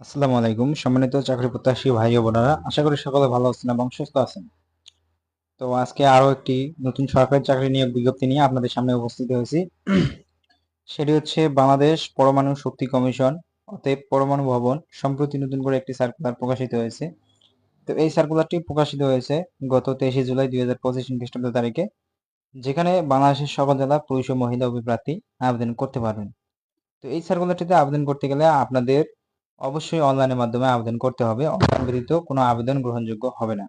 আসসালামু আলাইকুম। সম্মানিত চাকরি প্রত্যাশী ভাই ও বোনেরা, আশা করি সকলে ভালো আছেন এবং সুস্থ আছেন। তো আজকে আরও একটি নতুন সরকারি চাকরি নিয়োগ বিজ্ঞপ্তি নিয়ে আপনাদের সামনে উপস্থিত হয়েছি। সেটি হচ্ছে বাংলাদেশ পরমাণু শক্তি কমিশন, অতএব পরমাণু ভবন, সম্প্রতি নতুন করে একটি সার্কুলার প্রকাশিত হয়েছে। তো এই সার্কুলারটি প্রকাশিত হয়েছে গত তেইশে জুলাই দুই হাজার পঁচিশ খ্রিস্টাব্দ তারিখে, যেখানে বাংলাদেশের সকল জেলা পুরুষ ও মহিলা অভিপ্রার্থী আবেদন করতে পারবেন। তো এই সার্কুলারটিতে আবেদন করতে গেলে আপনাদের অবশ্যই অনলাইনের মাধ্যমে আবেদন করতে হবে। অনলাইন ব্যতীত কোনো আবেদন গ্রহণযোগ্য হবে না।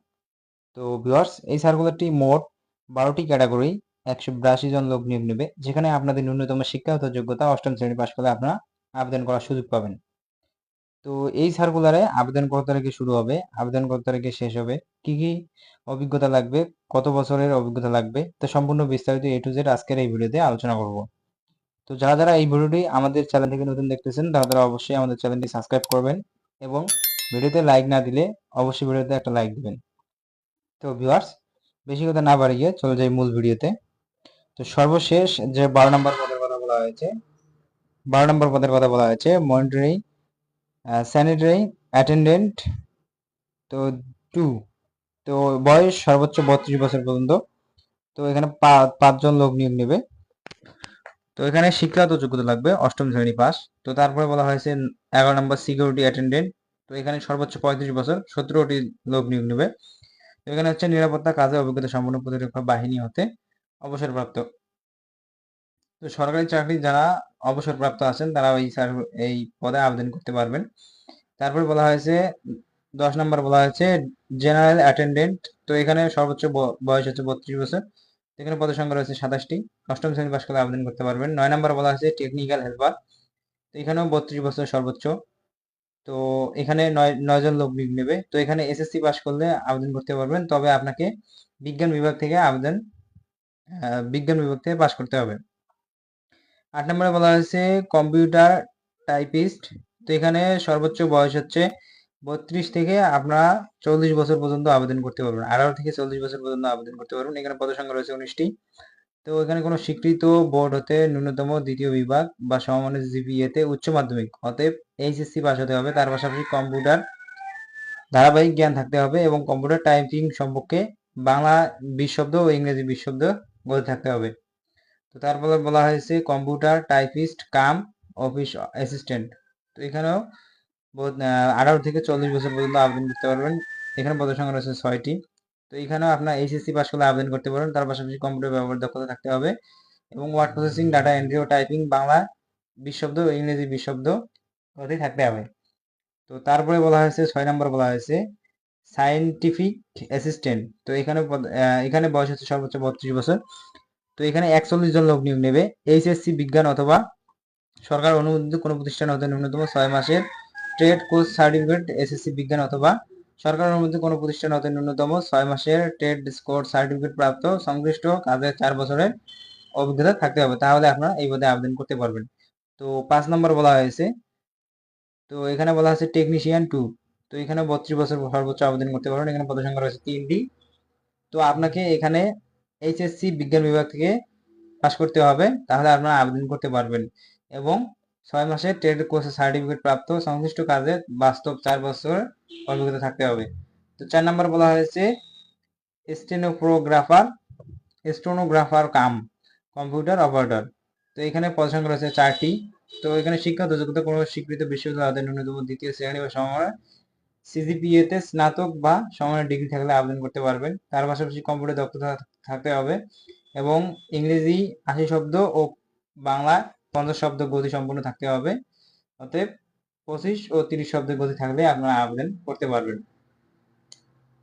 তো ভিউয়ার্স এই সার্কুলারটি মোট বারোটি ক্যাটাগরি একশো বিরাশি জন লোক নিয়োগ নেবে, যেখানে আপনাদের ন্যূনতম শিক্ষাগত যোগ্যতা অষ্টম শ্রেণি পাশ করলে আপনারা আবেদন করার সুযোগ পাবেন। তো এই সার্কুলারে আবেদন কত তারিখে শুরু হবে, আবেদন কত তারিখে শেষ হবে, কি কি অভিজ্ঞতা লাগবে, কত বছরের অভিজ্ঞতা লাগবে, তো সম্পূর্ণ বিস্তারিত এ টু জেড আজকের এই ভিডিওতে আলোচনা করব। তো যারা যারা এই ভিডিওটি আমাদের চ্যানেল থেকে নতুন দেখতেছেন, তারা তারা অবশ্যই আমাদের চ্যানেলটি সাবস্ক্রাইব করবেন এবং ভিডিওতে লাইক না দিলে অবশ্যই ভিডিওতে একটা লাইক দিবেন। তো ভিউয়ার্স বেশি কথা না বাড়িয়ে চলে যাই মূল ভিডিওতে। তো সর্বশেষ যে বারো নম্বর পদের কথা বলা হয়েছে, বারো নম্বর পদের কথা বলা হয়েছে মনিটরি স্যানিটারি অ্যাটেন্ডেন্ট তো টু তো বয়স সর্বোচ্চ বত্রিশ বছর পর্যন্ত, তো এখানে পাঁচজন লোক নিয়োগ নেবে। তো এখানে শিক্ষাগত যোগ্যতা লাগবে, অষ্টম শ্রেণি পাস। তো তারপরে বলা হয়েছে এগারো নম্বর সিকিউরিটি অ্যাটেন্ডেন্ট তো এখানে সর্বোচ্চ পঁয়ত্রিশ বছর, সতেরোটি লোক নিয়োগ নেবে। তো এখানে হচ্ছে নিরাপত্তা, কাজে অভিজ্ঞতা সম্পন্ন প্রতিরক্ষা বাহিনী হতে অবসরপ্রাপ্ত। তো সরকারি চাকরি যারা অবসরপ্রাপ্ত আছেন, তারা এই এই পদে আবেদন করতে পারবেন। তারপরে বলা হয়েছে, দশ নম্বর বলা হয়েছে জেনারেল অ্যাটেন্ডেন্ট তো এখানে সর্বোচ্চ বয়স হচ্ছে বত্রিশ বছর। এখানে পদের সংখ্যা রয়েছে সাতাশটি। অষ্টম শ্রেণি পাশ করলে আবেদন করতে পারবেন। নয় নম্বর বলা হয়েছে টেকনিক্যাল হেল্পার তো এখানেও বত্রিশ বছর সর্বোচ্চ। তো এখানে নয় নয়জন লোক নেবে। তো এখানে এসএসসি পাশ করলে আবেদন করতে পারবেন। তবে আপনাকে বিজ্ঞান বিভাগ থেকে আবেদন বিজ্ঞান বিভাগ থেকে পাশ করতে হবে। আট নম্বরে বলা হয়েছে কম্পিউটার টাইপিস্ট তো এখানে সর্বোচ্চ বয়স হচ্ছে বত্রিশ থেকে আপনারা চল্লিশ বছর পর্যন্ত আবেদন করতে পারবেন। আঠারো থেকে চল্লিশ বছর পর্যন্ত আবেদন করতে পারবেন। এখানে পদসংখ্যা রয়েছে উনিশটি। তো এখানে কোনো স্বীকৃত বোর্ড হতে ন্যূনতম দ্বিতীয় বিভাগ বা সমমানের জিপিএ তে উচ্চ মাধ্যমিক। অতএব এইচএসসি পাস হতে হবে। তার পাশাপাশি কম্পিউটার ধারাবাহিক জ্ঞান থাকতে হবে এবং কম্পিউটার টাইপিং সম্পর্কে বাংলা বিশ শব্দ ও ইংরেজি বিশ শব্দ বোঝা থাকতে হবে। তো তারপরে বলা হয়েছে computer typist, cum, office assistant. তো এখানেও আঠারো থেকে চল্লিশ বছর পর্যন্ত আবেদন করতে পারবেন। এখানে পদের সংখ্যা রয়েছে ছয়টি। তো এখানেও আপনার এইচএসসি পাস করলে আবেদন করতে পারবেন। তার পাশাপাশি কম্পিউটার ব্যবহার দক্ষতা থাকতে হবে এবং ওয়ার্ড প্রসেসিং ডাটা এন্ট্রি ও টাইপিং বাংলা বিশ শব্দ ইংরেজি বিশ শব্দ কথাই থাকতে হবে। তো তারপরে বলা হয়েছে, ছয় নম্বর বলা হয়েছে সায়েন্টিফিক অ্যাসিস্ট্যান্ট তো এখানে এখানে বয়স হচ্ছে সর্বোচ্চ বত্রিশ বছর। তো এখানে একচল্লিশ জন লোক নিয়োগ নেবে। এইচএসসি বিজ্ঞান অথবা সরকার অনুমোদিত কোনো প্রতিষ্ঠান হতে ন্যূনতম ছয় মাসের ট্রেড কোর্স সার্টিফিকেট এসএসসি বিজ্ঞান অথবা সরকার অনুমোদিত কোনো প্রতিষ্ঠান হতে ন্যূনতম ছয় মাসের ট্রেড কোর্স সার্টিফিকেট প্রাপ্ত সংশ্লিষ্ট কাজের চার বছরের অভিজ্ঞতা থাকতে হবে। তাহলে আপনারা এই পদে আবেদন করতে পারবেন। তো পাঁচ নম্বর বলা হয়েছে, তো এখানে বলা হয়েছে টেকনিশিয়ান টু তো এখানে বত্রিশ বছর সর্বোচ্চ আবেদন করতে পারবেন। এখানে পদ সংখ্যা রয়েছে তিনটি। তো আপনাকে এখানে এইচএসসি বিজ্ঞান বিভাগ থেকে পাস করতে হবে। তাহলে আপনারা আবেদন করতে পারবেন। এবং ছয় মাসে ট্রেড কোর্সের সার্টিফিকেট প্রাপ্ত সংশ্লিষ্ট কাজে বাস্তব চার বছর অভিজ্ঞতা থাকতে হবে। তো চার নম্বর বলা হয়েছে, stenographer, stenographer cum, computer operator. তো এখানে পদ সংখ্যা রয়েছে চারটি। তো এখানে শিক্ষাগত যোগ্যতা কোনো স্বীকৃত বিশ্ববিদ্যালয় হতে ন্যূনতম দ্বিতীয় শ্রেণি বা সমমানের সিজিপিএ তে স্নাতক বা সমানের ডিগ্রি থাকলে আবেদন করতে পারবেন। তার পাশাপাশি কম্পিউটার দক্ষতা থাকতে হবে এবং ইংরেজি আশি শব্দ ও বাংলা পঞ্চাশ শব্দ গতি সম্পূর্ণ থাকতে হবে। অতএব পঁচিশ ও তিরিশ শব্দের গতি থাকলে আপনারা আবেদন করতে পারবেন।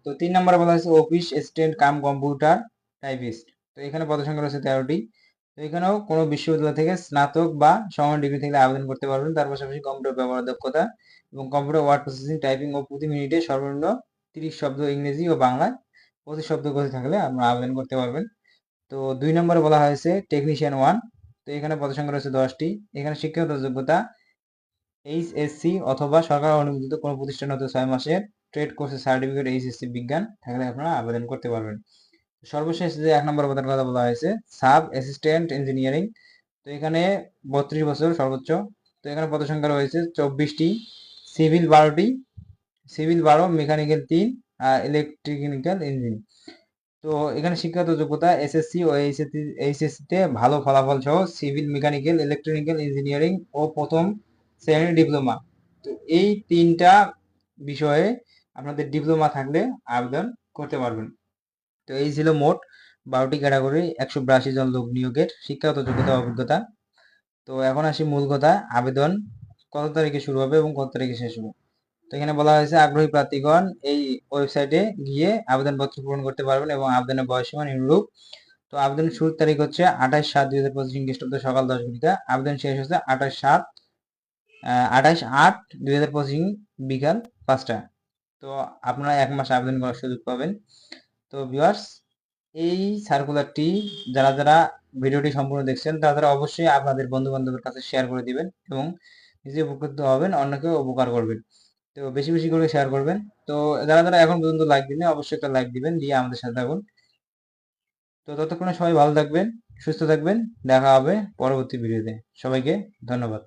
তো তিন নম্বরে বলা হয়েছে office assistant cum computer typist তো এখানে পদসংখ্যা রয়েছে তেরোটি। তো এখানেও কোনো বিশ্ববিদ্যালয় থেকে স্নাতক বা সমান ডিগ্রি থেকে আবেদন করতে পারবেন। তার পাশাপাশি কম্পিউটার ব্যবহার দক্ষতা এবং কম্পিউটার ওয়ার্ড প্রসেসিং টাইপিং ও প্রতি মিনিটে সর্বনিম্ন তিরিশ শব্দ ইংরেজি ও বাংলায় পঁচিশ শব্দ গতি থাকলে আপনারা আবেদন করতে পারবেন। তো দুই নম্বরে বলা হয়েছে টেকনিশিয়ান ওয়ান তো এখানে পদসংখ্যা রয়েছে দশটি। এখানে শিক্ষাগত যোগ্যতা এইচ এইচএসসি অথবা সরকার অনুমোদিত কোনো প্রতিষ্ঠান হতে ছয় মাসের ট্রেড কোর্সের সার্টিফিকেট এইচএসসি বিজ্ঞান থাকলে আপনারা আবেদন করতে পারবেন। সর্বশেষ যে এক নম্বর পদের কথা বলা হয়েছে, সাব অ্যাসিস্ট্যান্ট ইঞ্জিনিয়ারিং। তো এখানে বত্রিশ বছর সর্বোচ্চ। তো এখানে পদসংখ্যা রয়েছে চব্বিশটি। সিভিল বারোটি। সিভিল বারো, মেকানিক্যাল তিন আর ইলেকট্রিক্যাল ইঞ্জিন। তো এখানে শিক্ষাগত যোগ্যতা এসএসসি ও এইচএসসি তে ভালো ফলাফল সহ সিভিল মেকানিক্যাল ইলেকট্রনিক্যাল ইঞ্জিনিয়ারিং ও প্রথম শ্রেণির ডিপ্লোমা তো এই তিনটা বিষয়ে আপনাদের ডিপ্লোমা থাকলে আবেদন করতে পারবেন। তো এই ছিল মোট বারোটি ক্যাটাগরি একশো বিরাশি জন লোক নিয়োগের শিক্ষাগত যোগ্যতা, অভিজ্ঞতা। তো এখন আসি মূল কথা, আবেদন কত তারিখে শুরু হবে এবং কত তারিখে শেষ হবে? এখানে বলা হয়েছে, আগ্রহী প্রার্থীগণ, এই ওয়েবসাইটে গিয়ে আবেদনপত্র পূরণ করতে পারবেন এবং আবেদনের বয়সীমা নিম্নরূপ। তো আবেদনের শুরুর তারিখ হচ্ছে আঠাশ সাত দুই হাজার পঁচিশ খ্রিস্টাব্দ সকাল দশ ঘটিকা আবেদন শেষ হচ্ছে আঠাশ সাত আঠাশ আট দুই হাজার পঁচিশ বিকাল পাঁচটা তো আপনারা এক মাস আবেদন করার সুযোগ পাবেন। তো ভিউয়ার্স, এই সার্কুলারটি যারা যারা ভিডিওটি সম্পূর্ণ দেখছেন, তারা তারা অবশ্যই আপনাদের বন্ধু বান্ধবের কাছে শেয়ার করে দিবেন এবং নিজে উপকৃত হবেন, অন্যকেও উপকার করবেন। তো বেশি বেশি করে শেয়ার করবেন। তো যারা যারা এখন পর্যন্ত লাইক দিনে অবশ্যই একটা লাইক দিবেন, দিয়ে আমাদের সাথে থাকুন। তো ততক্ষণে সবাই ভালো থাকবেন, সুস্থ থাকবেন, দেখা হবে পরবর্তী ভিডিওতে সবাইকে ধন্যবাদ।